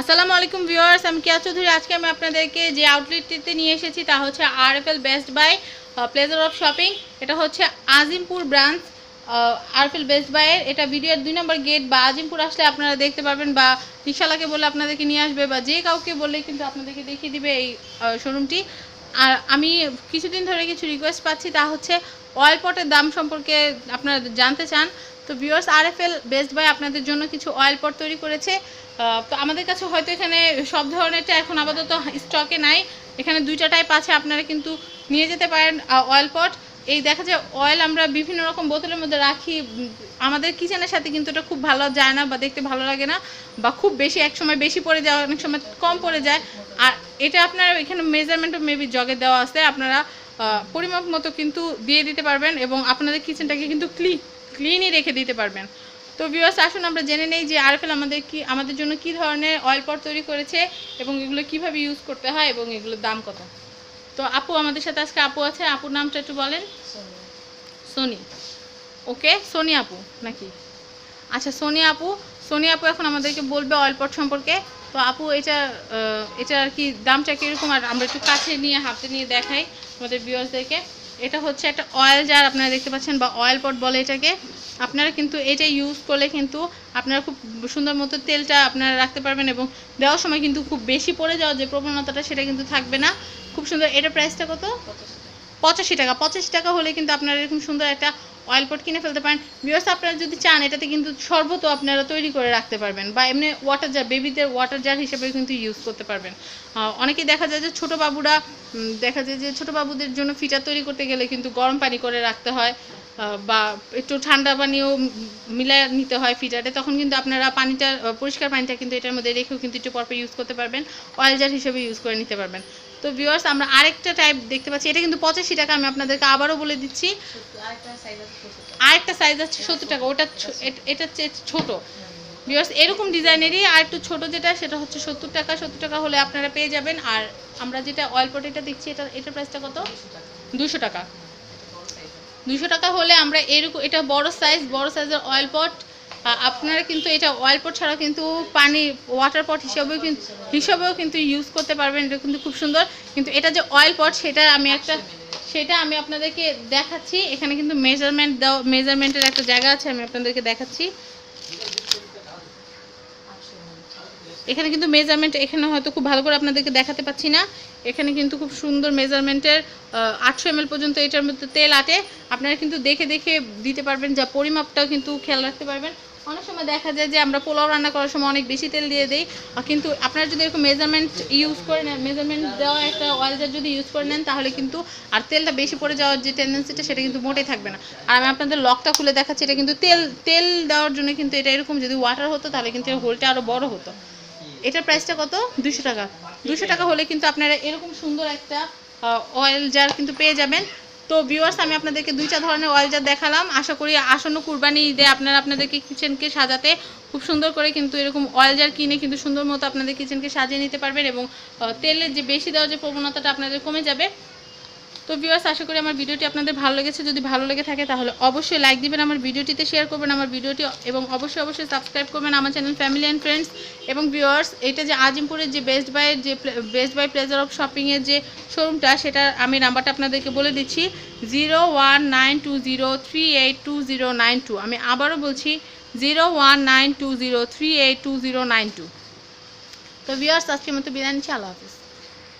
আসসালামু আলাইকুম ভিউয়ার্স, আমি কিয়া চৌধুরী। আজকে আমি আপনাদেরকে যে আউটলেটটিতে নিয়ে এসেছি তা হচ্ছে R F L best buy pleasure of shopping এটা হচ্ছে Azimpur branch R F L best বাইয়ের এটা ভিডিওর দুই নম্বর গেট বা আজিমপুর আসলে আপনারা দেখতে পারবেন বা রিক্সালাকে বলে আপনাদেরকে নিয়ে আসবে বা যে কাউকে বললে কিন্তু আপনাদেরকে দেখিয়ে দিবে এই শোরুমটি। আর আমি কিছুদিন ধরে কিছু রিকোয়েস্ট পাচ্ছি, তা হচ্ছে অয়েল পটের দাম সম্পর্কে আপনারা জানতে চান। তো viewers R F L best buy আপনাদের জন্য কিছু অয়েল পট তৈরি করেছে। তো আমাদের কাছে হয়তো এখানে সব ধরনেরটা এখন আপাতত স্টকে নাই। এখানে দুইটা টাইপ আছে, আপনারা কিন্তু নিয়ে যেতে পারেন অয়েল পট এই দেখা যায় অয়েল আমরা বিভিন্ন রকম বোতলের মধ্যে রাখি। আমাদের কিচেনের সাথে কিন্তু এটা খুব ভালো যায় না বা দেখতে ভালো লাগে না বা খুব বেশি, এক সময় বেশি পড়ে যায়, অনেক সময় কম পড়ে যায়। আর এটা আপনার এখানে মেজারমেন্টও মেবি জগে দেওয়া আছে। আপনারা পরিমাপ মতো কিন্তু দিয়ে দিতে পারবেন এবং আপনাদের কিচেনটাকে কিন্তু ক্লিন ক্লিনই রেখে দিতে পারবেন। তো ভিউয়ার্স আসুন আমরা জেনে নেই যে আরএফএল আমাদের কি আমাদের জন্য কি ধরনের অয়েল পট তৈরি করেছে এবং এগুলো কীভাবে ইউজ করতে হয় এবং এগুলোর দাম কত? তো আপু, আমাদের সাথে আজকে আপু আছে। আপুর নামটা একটু বলেন। সোনি। ওকে, সোনি আপু, নাকি? আচ্ছা সোনি আপু। সোনি আপু এখন আমাদেরকে বলবে অয়েল পট সম্পর্কে। তো আপু, এটা এটা আর কি দামটা কীরকম? আর আমরা একটু কাছে নিয়ে, হাতে নিয়ে দেখাই আমাদের ভিউয়ার্সদেরকে এটা হচ্ছে একটা অয়েল জার আপনারা দেখতে পাচ্ছেন, বা অয়েল পট বলে এটাকে। আপনারা কিন্তু এটা ইউজ করলে কিন্তু আপনারা খুব সুন্দর মতো তেলটা আপনারা রাখতে পারবেন এবং দেওয়ার সময় কিন্তু খুব বেশি পড়ে যাওয়ার যে প্রবণতাটা সেটা কিন্তু থাকবে না। খুব সুন্দর, এটা প্রাইসটা কত? পঁচাশি টাকা। পঁচাশি টাকা হলে কিন্তু আপনারা এরকম সুন্দর একটা অয়েল পট কিনে ফেলতে পারেন। বিকজ আপনারা যদি চান এটাতে কিন্তু শরবত আপনারা তৈরি করে রাখতে পারবেন বা এমনি ওয়াটার জার বেবিদের ওয়াটার জার হিসেবে কিন্তু ইউজ করতে পারবেন। আহ, অনেকেই দেখা যায় যে ছোটো বাবুরা দেখা যায় যে ছোট বাবুদের জন্য ফিটার তৈরি করতে গেলে কিন্তু গরম পানি করে রাখতে হয় বা একটু ঠান্ডা পানিও মিলায় নিতে হয় ফিটারে তখন কিন্তু আপনারা পানিটা পরিষ্কার পানিটা কিন্তু এটার মধ্যে রেখেও কিন্তু একটু পরপর ইউজ করতে পারবেন। অয়েল জার হিসেবে ইউজ করে নিতে পারবেন। তো ভিউয়ার্স আমরা আরেকটা টাইপ দেখতে পাচ্ছি। এটা কিন্তু পঁচাশি টাকা, আমি আপনাদেরকে আবারও বলে দিচ্ছি। আরেকটা সাইজ আছে সত্তর টাকা, ওটা এটা ছোট। ভিউয়ার্স এরকম ডিজাইনেরই আর একটু ছোট যেটা, সেটা হচ্ছে সত্তর টাকা। সত্তর টাকা হলে আপনারা পেয়ে যাবেন। আর আমরা যেটা অয়েল পট এটা দেখছি, এটা এটার প্রাইসটা কত? দুশো টাকা। দুশো টাকা হলে আমরা এরকম এটা বড় সাইজ বড় সাইজের অয়েল পট আপনারা কিন্তু এটা অয়েল পট ছাড়া কিন্তু পানি ওয়াটার পট হিসাবেও কিন্তু হিসাবেও কিন্তু ইউজ করতে পারবেন। এটা কিন্তু খুব সুন্দর। কিন্তু এটা যে অয়েল পট সেটা আমি একটা সেটা আমি আপনাদেরকে দেখাচ্ছি। এখানে কিন্তু মেজারমেন্ট দেওয়া মেজারমেন্টের একটা জায়গা আছে, আমি আপনাদেরকে দেখাচ্ছি। এখানে কিন্তু মেজারমেন্ট এখানে হয়তো খুব ভালো করে আপনাদেরকে দেখাতে পাচ্ছি না। এখানে কিন্তু খুব সুন্দর মেজারমেন্টের আটশো এম পর্যন্ত এটার মধ্যে তেল আটে। আপনারা কিন্তু দেখে দেখে দিতে পারবেন, যা পরিমাপটাও কিন্তু খেয়াল রাখতে পারবেন। অনেক সময় দেখা যায় যে আমরা পোলাও রান্না করার সময় অনেক বেশি তেল দিয়ে দিই কিন্তু আপনারা যদি এরকম মেজারমেন্ট ইউজ করে নেন মেজারমেন্ট দেওয়া একটা অয়েল যদি ইউজ করে নেন, তাহলে কিন্তু আর তেলটা বেশি পড়ে যাওয়ার যে টেন্ডেন্সিটা সেটা কিন্তু মোটেই থাকবে না। আর আমি আপনাদের লকটা খুলে দেখাচ্ছি, এটা কিন্তু তেল তেল দেওয়ার জন্য কিন্তু এটা এরকম যদি ওয়াটার হতো, তাহলে কিন্তু হোলটা আরও বড় হতো। এটার প্রাইসটা কত? দুশো টাকা। দুশো টাকা হলে কিন্তু আপনারা এরকম সুন্দর একটা অয়েল জার কিন্তু পেয়ে যাবেন। তো ভিউয়ার্স আমি আপনাদেরকে দুই চার ধরনের অয়েল জার দেখালাম। আশা করি আসন্ন কুরবানি ঈদে আপনারা আপনাদেরকে কিচেনকে সাজাতে খুব সুন্দর করে কিন্তু এরকম অয়েল জার কিনে কিন্তু সুন্দর মতো আপনাদের কিচেনকে সাজিয়ে নিতে পারবেন এবং তেলের যে বেশি দেওয়ার যে প্রবণতাটা আপনাদের কমে যাবে। তো ভিউয়ার্স আশা করি আমার ভিডিওটি আপনাদের ভালো লেগেছে। যদি ভালো লেগে থাকে, তাহলে অবশ্যই লাইক দিবেন আমার ভিডিওটিতে শেয়ার করবেন আমার ভিডিওটি, এবং অবশ্যই অবশ্যই সাবস্ক্রাইব করবেন আমার চ্যানেল ফ্যামিলি অ্যান্ড ফ্রেন্ডস এবং ভিউয়ার্স এটা যে আজিমপুরের যে বেস্ট বাইয়ের যে বেস্ট বাই প্লেজার অফ শপিংয়ের যে শোরুমটা সেটা আমি নাম্বারটা আপনাদেরকে বলে দিচ্ছি। Zero one nine two zero three eight two zero nine two আমি আবারও বলছি zero one nine two zero three eight two zero nine two তো ভিউয়ার্স আজকের মতো বিদায় নিচ্ছি, আল্লাহ হাফিজ।